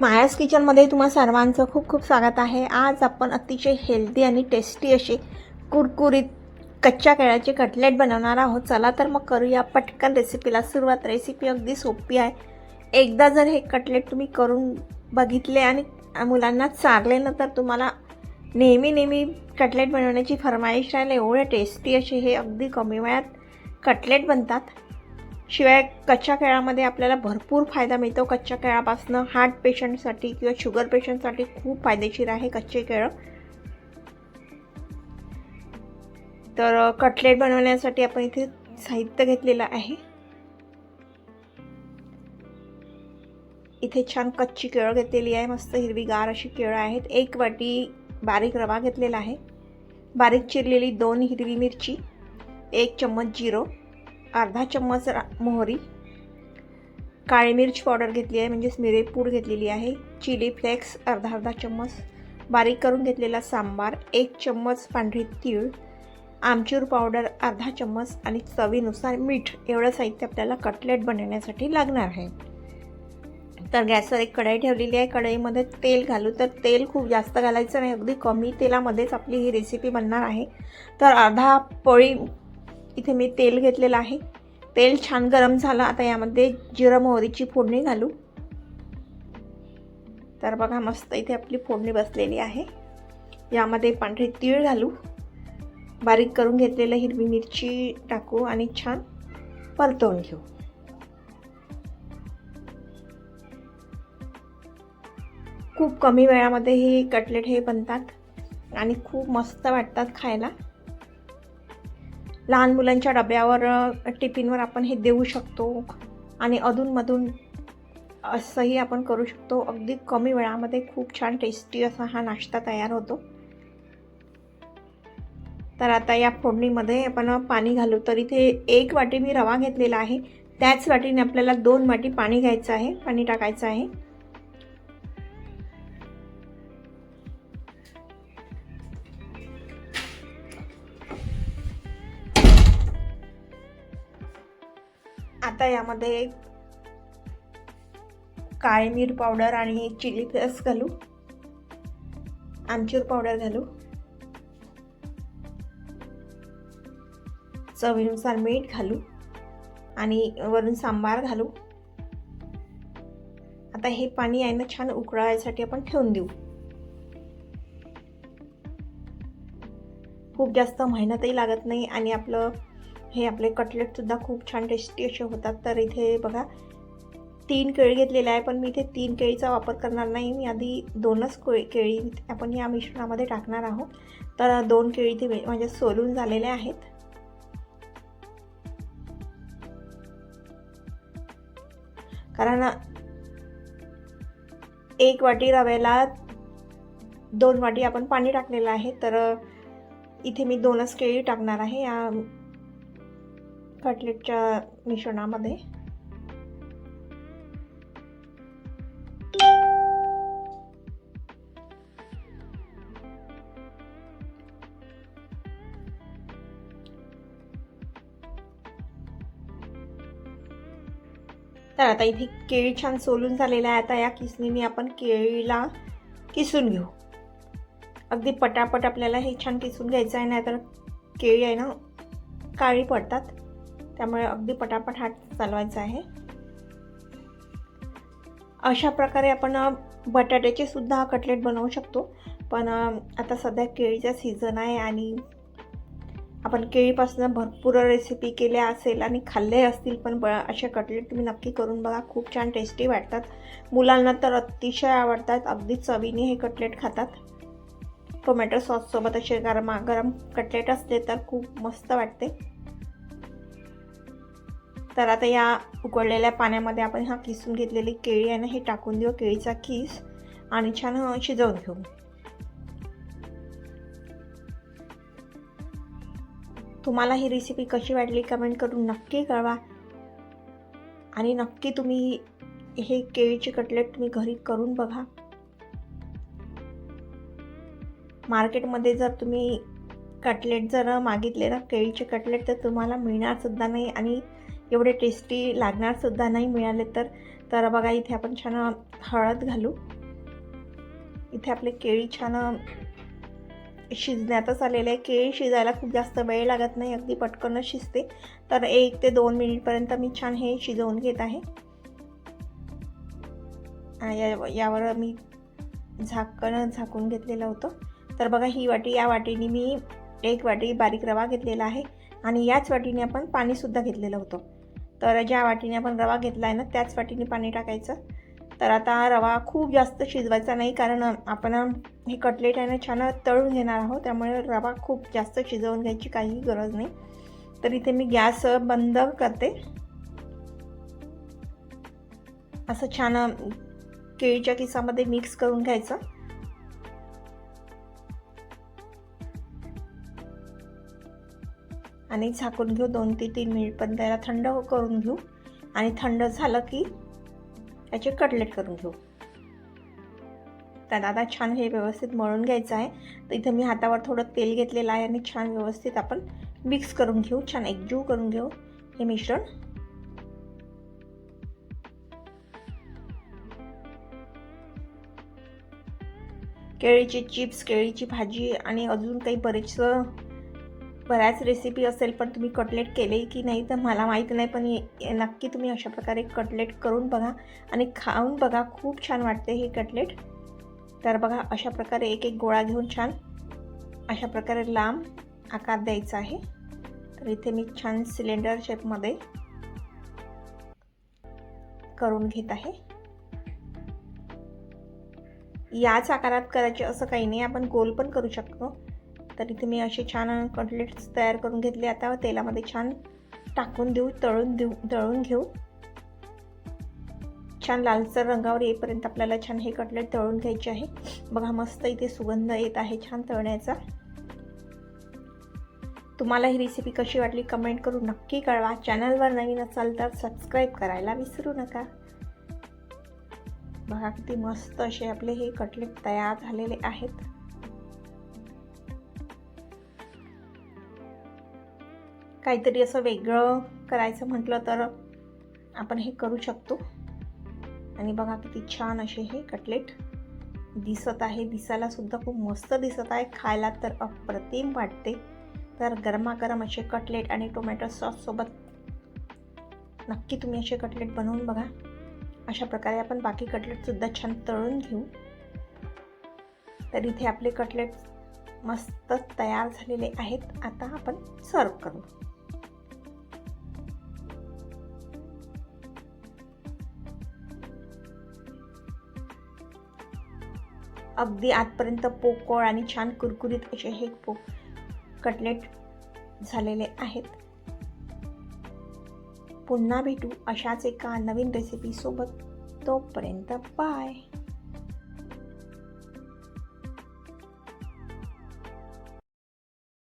मायास किचनमध्ये तुम्हा सर्वांचं खूप खूप स्वागत आहे. आज आपण अतिशय हेल्दी आणि टेस्टी असे कुरकुरीत कच्च्या केळ्याचे कटलेट बनवणार आहोत. चला तर मग करूया पटकन रेसिपीला सुरुवात रेसिपी अगदी सोपी आहे. एकदा जर हे कटलेट तुम्ही करून बघितले आणि मुलांना चारले ना तर तुम्हाला नेहमी नेहमी कटलेट बनवण्याची फरमाईश राहील. एवढे टेस्टी असे हे अगदी कमी वेळात कटलेट बनतात. शिवाय कच्च्या केळामध्ये आपल्याला भरपूर फायदा मिळतो. कच्च्या केळापासनं हार्ट पेशंटसाठी किंवा शुगर पेशंटसाठी खूप फायदेशीर आहे कच्चे केळं. तर कटलेट बनवण्यासाठी आपण इथे साहित्य घेतलेलं आहे. इथे छान कच्ची केळं घेतलेली आहे. मस्त हिरवीगार अशी केळं आहेत. एक वाटी बारीक रवा घेतलेला आहे. बारीक चिरलेली दोन हिरवी मिरची. एक चम्मच जिरं. अर्धा चम्मच रा मोहरी. काळी मिर्च पावडर घेतली आहे म्हणजेच मिरेपूड घेतलेली आहे. चिली फ्लेक्स अर्धा अर्धा चम्मच. बारीक करून घेतलेला सांबार एक चम्मच पांढरी तीळ. आमचूर पावडर अर्धा चम्मच आणि चवीनुसार मीठ. एवढं साहित्य आपल्याला कटलेट बनवण्यासाठी लागणार आहे. तर गॅसवर एक कढई ठेवलेली आहे. कढईमध्ये तेल घालू. तर तेल खूप जास्त घालायचं नाही. अगदी कमी तेलामध्येच आपली ही रेसिपी बनणार आहे. तर अर्धा पोळी इथे मी तेल घेतलेलं आहे. तेल छान गरम झालं. आता यामध्ये जिरं मोहरीची फोडणी घालू. तर बघा मस्त इथे आपली फोडणी बसलेली आहे. यामध्ये पांढरे तीळ घालू. बारीक करून घेतलेलं हिरवी मिरची टाकू आणि छान परतवून घेऊ. खूप कमी वेळामध्ये हे कटलेट हे बनतात आणि खूप मस्त वाटतात खायला. लहान मुलांच्या डब्यावर टिफिनवर आपण हे देऊ शकतो. आणि अधूनमधून असंही आपण करू शकतो. अगदी कमी वेळामध्ये खूप छान टेस्टी असा हा नाश्ता तयार होतो. तर आता या फोडणीमध्ये आपण पाणी घालू. तर इथे एक वाटी मी रवा घेतलेला आहे. त्याच वाटीने आपल्याला दोन वाटी पाणी घ्यायचं आहे. पाणी टाकायचं आहे. आता यामध्ये काळी मिर पावडर आणि चिली फ्लेक्स घालू. आमचूर पावडर घालू. चवीनुसार मीठ घालू आणि वरून सांबार घालू. आता हे पाणी आहे ना छान उकळायसाठी आपण ठेवून देऊ. खूप जास्त मेहनतही लागत नाही आणि आपलं हे आपले कटलेटसुद्धा खूप छान टेस्टी असे होतात. तर इथे बघा तीन केळी घेतलेले आहे पण मी इथे तीन केळीचा वापर करणार नाही. मी आधी दोनच कोळी केळी आपण या मिश्रणामध्ये टाकणार आहोत. तर दोन केळी ते म्हणजे सोलून झालेले आहेत. कारण एक वाटी रव्याला दोन वाटी आपण पाणी टाकलेलं आहे. तर इथे मी दोनच केळी टाकणार आहे. या कटलेटच्या मिश्रणामध्ये. तर आता इथे केळी छान सोलून झालेलं आहे आता या किसणीने आपण केळीला किसून घेऊ. अगदी पटापट आपल्याला हे छान किसून घ्यायचं आहे नाही तर केळी आहे ना काळी पडतात. त्यामुळे अगदी पटापट हात चालवायचा आहे. अशा प्रकारे आपण बटाट्याचे सुद्धा कटलेट बनवू शकतो. पण आता सध्या केळीचा सीझन आहे आणि आपण केळीपासून भरपूर रेसिपी केल्या असेल आणि खाल्ले असतील पण ब असे कटलेट तुम्ही नक्की करून बघा. खूप छान टेस्टी वाटतात. मुलांना तर अतिशय आवडतात. अगदी चवीने हे कटलेट खातात. टोमॅटो सॉससोबत असे गरमा गरम कटलेट असले तर खूप मस्त वाटते. तर आता या उकळलेल्या पाण्यामध्ये आपण हा किसून घेतलेली केळी आहे ना हे टाकून देऊ केळीचा किस आणि छान शिजवून घेऊ. तुम्हाला ही रेसिपी कशी वाटली कमेंट करून नक्की कळवा. आणि नक्की तुम्ही हे केळीचे कटलेट तुम्ही घरी करून बघा. मार्केटमध्ये जर तुम्ही कटलेट जर मागितले ना केळीचे कटलेट तर तुम्हाला मिळणार सुद्धा नाही आणि एवढे टेस्टी लागणारसुद्धा नाही मिळाले तर. तर बघा इथे आपण छान हळद घालू. इथे आपले केळी छान शिजण्यातच आलेले आहे. केळी शिजायला खूप जास्त वेळ लागत नाही अगदी पटकनच शिजते. तर एक ते दोन मिनिटपर्यंत मी छान हे शिजवून घेत आहे. या यावर मी झाकण झाकून घेतलेलं होतं. तर बघा ही वाटी या वाटीने मी एक वाटी बारीक रवा घेतलेला आहे. आणि याच वाटीने आपण पाणीसुद्धा घेतलेलं होतं. तर ज्या वाटीने आपण रवा घेतला आहे ना त्याच वाटीने पाणी टाकायचं. तर आता रवा खूप जास्त शिजवायचा नाही कारण आपण हे कटलेट आहे ना छान तळून घेणार आहोत त्यामुळे रवा खूप जास्त शिजवून घ्यायची काहीही गरज नाही. तर इथे मी गॅस बंद करते. असं छान केळीच्या किसामध्ये मिक्स करून घ्यायचं. आणि झाकून घेऊ दोन ते तीन मिनिट. पण त्याला थंड हो- करून घेऊ. आणि थंड झालं की त्याचे कटलेट करून घेऊ. तर आता छान हे व्यवस्थित मळून घ्यायचं आहे. तर इथं मी हातावर थोडं तेल घेतलेलं आहे आणि छान व्यवस्थित आपण मिक्स करून घेऊ. छान एकजीव करून घेऊ. हे मिश्रण. केळीचे चिप्स केळीची भाजी आणि अजून काही बरेचसं बऱ्याच रेसिपी असेल पण तुम्ही कटलेट केले की नाही तर मला माहीत नाही. पण नक्की तुम्ही अशा प्रकारे कटलेट करून बघा आणि खाऊन बघा. खूप छान वाटते हे कटलेट तर बघा अशा प्रकारे एक एक गोळा घेऊन छान अशा प्रकारे लांब आकार द्यायचा आहे. तर इथे मी छान सिलेंडर शेपमध्ये करून घेत आहे. याच आकारात करायचे असं काही नाही. आपण गोल पण करू शकतो. तर इथे मी असे छान कटलेट्स तयार करून घेतले आता. तेलामध्ये छान टाकून देऊ तळून देऊ तळून घेऊ. छान लालसर रंगावर येईपर्यंत आपल्याला छान हे कटलेट तळून घ्यायचे आहे. बघा मस्त इथे सुगंध येत आहे छान तळण्याचा. तुम्हाला ही रेसिपी कशी वाटली कमेंट करून नक्की कळवा. चॅनलवर नवीन असाल तर सबस्क्राईब करायला विसरू नका. बघा किती मस्त असे आपले हे कटलेट तयार झालेले आहेत. काहीतरी असं वेगळं करायचं म्हटलं तर आपण हे करू शकतो. आणि बघा किती छान असे हे कटलेट दिसत आहे. दिसायला सुद्धा खूप मस्त दिसत आहे. खायला तर अप्रतिम वाटते. तर गरमागरम असे कटलेट आणि टोमॅटो सॉससोबत नक्की तुम्ही असे कटलेट बनवून बघा. अशा प्रकारे आपण बाकी कटलेटसुद्धा छान तळून घेऊ. तर इथे आपले कटलेट मस्त तयार झालेले आहेत. आता आपण सर्व करू. अगदी आतपर्यंत पोकळ आणि छान कुरकुरीत असे हे पो कटलेट झालेले आहेत. पुन्हा भेटू अशाच एका नवीन रेसिपीसोबत तोपर्यंत बाय